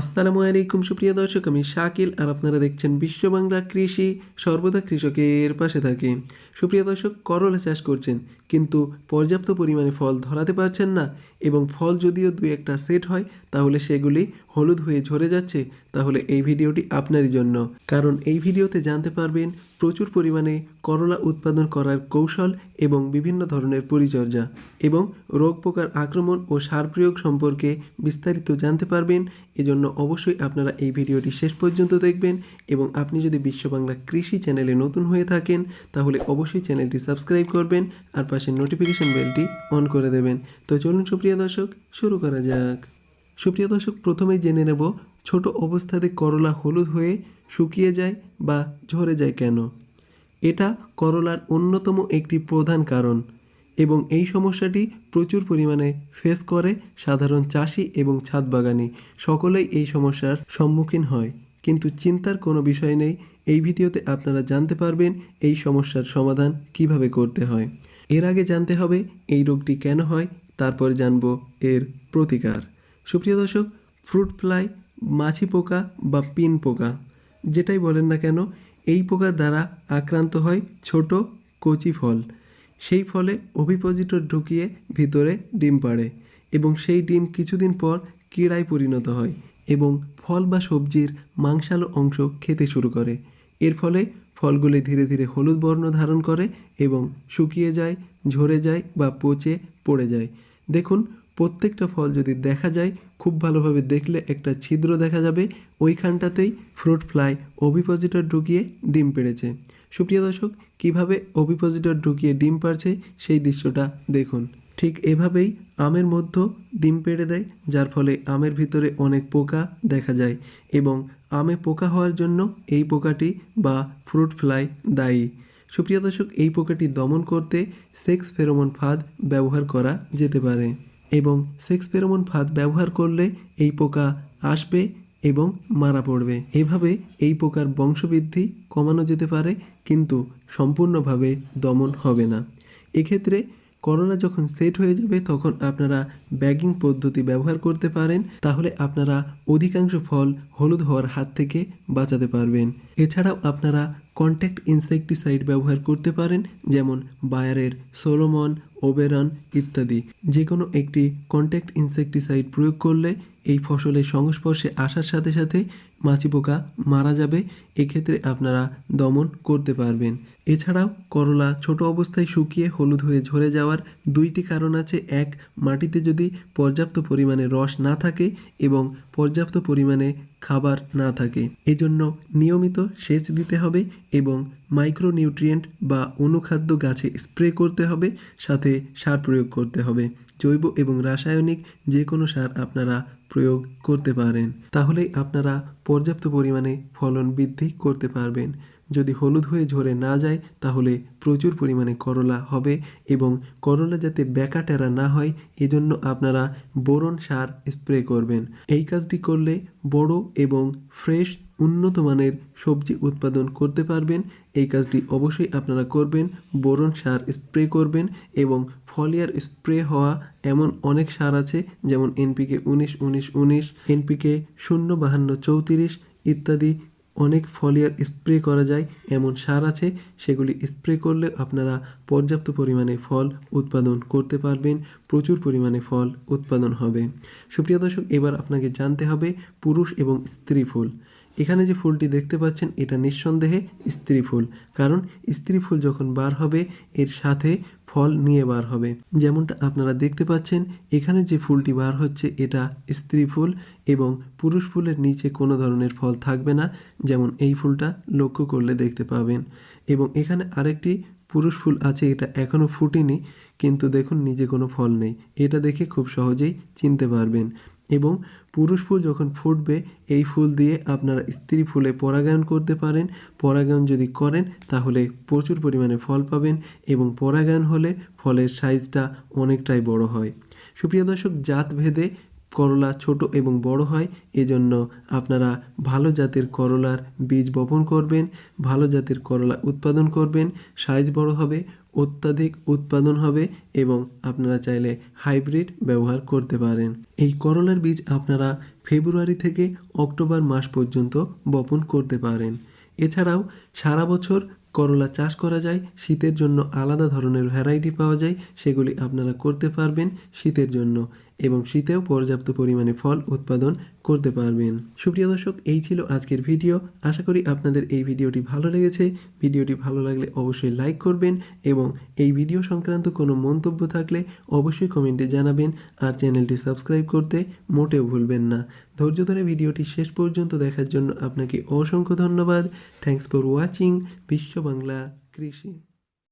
আসসালামু আলাইকুম, সুপ্রিয় দর্শক, আমি শাকিল, আর আপনারা দেখছেন বিশ্ব বাংলা কৃষি সর্বদা কৃষকের পাশে থাকে। সুপ্রিয় দর্শক, করলা চাষ করছেন কিন্তু পর্যাপ্ত পরিমাণে ফল ধরাতে পারছেন না এবং ফল যদিও দুই একটা সেট হয়, তাহলে সেগুলি হলুদ হয়ে ঝরে যাচ্ছে, তাহলে এই ভিডিওটি আপনারই জন্য। কারণ এই ভিডিওতে জানতে পারবেন প্রচুর পরিমাণে করলা উৎপাদন করার কৌশল এবং বিভিন্ন ধরনের পরিচর্যা এবং রোগ পোকার আক্রমণ ও সার প্রয়োগ সম্পর্কে বিস্তারিত জানতে পারবেন। এজন্য অবশ্যই আপনারা এই ভিডিওটি শেষ পর্যন্ত দেখবেন এবং আপনি যদি বিশ্ব বাংলা কৃষি চ্যানেলে নতুন হয়ে থাকেন, তাহলে অবশ্যই চ্যানেলটি সাবস্ক্রাইব করবেন আর পাশে নোটিফিকেশন বেলটি অন করে দেবেন। তো চলুন সুপ্রিয় দর্শক, শুরু করা যাক। সুপ্রিয় দর্শক, প্রথমেই জেনে নেব ছোট অবস্থাতে করলা হলুদ হয়ে শুকিয়ে যায় বা ঝরে যায় কেন? এটা করলার অন্যতম একটি প্রধান কারণ এবং এই সমস্যাটি প্রচুর পরিমাণে ফেস করে সাধারণ চাষি এবং ছাদ বাগানি। সকলেই এই সমস্যার সম্মুখীন হয়। কিন্তু চিন্তার কোনো বিষয় নেই, এই ভিডিওতে আপনারা জানতে পারবেন এই সমস্যার সমাধান কীভাবে করতে হয়। এর আগে জানতে হবে এই রোগটি কেন হয়, তারপর জানব এর প্রতিকার। সুপ্রিয় দর্শক, ফ্রুট ফ্লাই, মাছি পোকা বা পিন পোকা, যেটাই বলেন না কেন, এই পোকার দ্বারা আক্রান্ত হয় ছোট কচি ফল। সেই ফলে অভিপোজিটর ঢুকিয়ে ভিতরে ডিম পাড়ে এবং সেই ডিম কিছুদিন পর কীড়ায় পরিণত হয় এবং ফল বা সবজির মাংসালো অংশ খেতে শুরু করে। এর ফলে ফলগুলি ধীরে ধীরে হলুদ বর্ণ ধারণ করে এবং শুকিয়ে যায়, ঝরে যায় বা পচে পড়ে যায়। দেখুন, প্রত্যেকটা ফল যদি দেখা যায়, খুব ভালোভাবে দেখলে একটা ছিদ্র দেখা যাবে। ওইখানটাতেই ফ্রুট ফ্লাই অভিপোজিটর ঢুকিয়ে ডিম পেড়েছে। সুপ্রিয় দর্শক, কীভাবে অভিপোজিটর ঢুকিয়ে ডিম পারছে সেই দৃশ্যটা দেখুন। ঠিক এভাবেই আমের মধ্য ডিম পেড়ে দেয়, যার ফলে আমের ভিতরে অনেক পোকা দেখা যায় এবং আমে পোকা হওয়ার জন্য এই পোকাটি বা ফ্রুট ফ্লাই দায়ী। সুপ্রিয় দর্শক, এই পোকাটি দমন করতে সেক্স ফেরোমন ফাঁদ ব্যবহার করা যেতে পারে এবং সেক্স ফেরোমন ফাঁদ ব্যবহার করলে এই পোকা আসবে এবং মারা পড়বে। এভাবে এই পোকার বংশবৃদ্ধি কমানো যেতে পারে, কিন্তু সম্পূর্ণভাবে দমন হবে না। এক্ষেত্রে করোনা যখন সেট হয়ে যাবে, তখন আপনারা ব্যাগিং পদ্ধতি ব্যবহার করতে পারেন। তাহলে আপনারা অধিকাংশ ফল হলুদ হওয়ার হাত থেকে বাঁচাতে পারবেন। এছাড়াও আপনারা কন্ট্যাক্ট ইনসেকটিসাইড ব্যবহার করতে পারেন, যেমন বায়ারের সোলোমন ওবেরন ইত্যাদি। যে কোনো একটি কন্ট্যাক্ট ইনসেকটিসাইড প্রয়োগ করলে এই ফসলের সংস্পর্শে আসার সাথে সাথে মাছি পোকা মারা যাবে। এক্ষেত্রে আপনারা দমন করতে পারবেন। এছাড়াও করলা ছোট অবস্থায় শুকিয়ে হলুদ হয়ে ঝরে যাওয়ার দুইটি কারণ আছে। এক, মাটিতে যদি পর্যাপ্ত পরিমাণে রস না থাকে এবং পর্যাপ্ত পরিমাণে খাবার না থাকে, এজন্য নিয়মিত সেচ দিতে হবে এবং মাইক্রোনিউট্রিয়েন্ট বা অনুখাদ্য গাছে স্প্রে করতে হবে, সাথে সার প্রয়োগ করতে হবে। জৈব এবং রাসায়নিক যে কোনো সার আপনারা প্রয়োগ করতে পারেন। তাহলে আপনারা পর্যাপ্ত পরিমাণে ফলন বৃদ্ধি করতে পারবেন। যদি হলুদ হয়ে ঝরে না যায়, তাহলে প্রচুর পরিমাণে করলা হবে এবং করলা যাতে বেকা টেরা না হয়, এজন্য আপনারা বোরন সার স্প্রে করবেন। এই কাজটি করলে বড় এবং ফ্রেশ উন্নত মানের সবজি উৎপাদন করতে পারবেন। এই কাজটি অবশ্যই আপনারা করবেন, বোরন সার স্প্রে করবেন এবং ফলিয়ার স্প্রে হওয়া এমন অনেক সার আছে, যেমন এনপিকে উনিশ উনিশ উনিশ, এনপিকে শূন্য, বাহান্ন, চৌত্রিশ ইত্যাদি অনেক ফলিয়ার স্প্রে করা যায়। এমন সার আছে, সেগুলি স্প্রে করলে আপনারা পর্যাপ্ত পরিমাণে ফল উৎপাদন করতে পারবেন, প্রচুর পরিমাণে ফল উৎপাদন হবে। সুপ্রিয় দর্শক, এবার আপনাকে জানতে হবে পুরুষ এবং স্ত্রী ফুল। এখানে যে ফুলটি দেখতে পাচ্ছেন, এটা নিঃসন্দেহে স্ত্রী ফুল। কারণ স্ত্রী ফুল যখন বার হবে, এর সাথে ফল নিয়ে বার হবে। যেমনটা আপনারা দেখতে পাচ্ছেন, এখানে যে ফুলটি বার হচ্ছে, এটা স্ত্রী ফুল এবং পুরুষ ফুলের নিচে কোনো ধরনের ফল থাকবে না। যেমন এই ফুলটা লক্ষ্য করলে দেখতে পাবেন। এবং এখানে আরেকটি পুরুষ ফুল আছে, এটা এখনও ফুটেনি, কিন্তু দেখুন নিজে কোনো ফল নেই। এটা দেখে খুব সহজেই চিনতে পারবেন। এবং পুরুষ ফুল যখন ফুটবে, এই ফুল দিয়ে আপনারা স্ত্রী ফুলে পরাগায়ন করতে পারেন। পরাগায়ন যদি করেন, তাহলে প্রচুর পরিমাণে ফল পাবেন এবং পরাগায়ন হলে ফলের সাইজটা অনেকটাই বড় হয়। সুপ্রিয় দর্শক জাত ভেদে করলা ছোট এবং বড় হয়, এজন্য আপনারা ভালো জাতের করলার বীজ বপন করবেন, ভালো জাতের করলা উৎপাদন করবেন, সাইজ বড় হবে অত্যাধিক উৎপাদন হবে এবং আপনারা চাইলে হাইব্রিড ব্যবহার করতে পারেন। এই করলার বীজ আপনারা ফেব্রুয়ারি থেকে অক্টোবর মাস পর্যন্ত বপন করতে পারেন। এছাড়াও সারা বছর করলা চাষ করা যায়, শীতের জন্য আলাদা ধরনের ভ্যারাইটি পাওয়া যায়, সেগুলি আপনারা করতে পারবেন শীতের জন্য। এবং শীতেও পর্যাপ্ত পরিমাণে ফল উৎপাদন করতে পারবেন। সুপ্রিয় দর্শক, এই ছিল আজকের ভিডিও। আশা করি আপনাদের এই ভিডিওটি ভালো লেগেছে। ভিডিওটি ভালো লাগলে অবশ্যই লাইক করবেন এবং এই ভিডিও সংক্রান্ত কোনো মন্তব্য থাকলে অবশ্যই কমেন্টে জানাবেন আর চ্যানেলটি সাবস্ক্রাইব করতে মোটেও ভুলবেন না। ধৈর্য ধরে ভিডিওটি শেষ পর্যন্ত দেখার জন্য আপনাকে অসংখ্য ধন্যবাদ। থ্যাংকস ফর ওয়াচিং বিশ্ব বাংলা কৃষি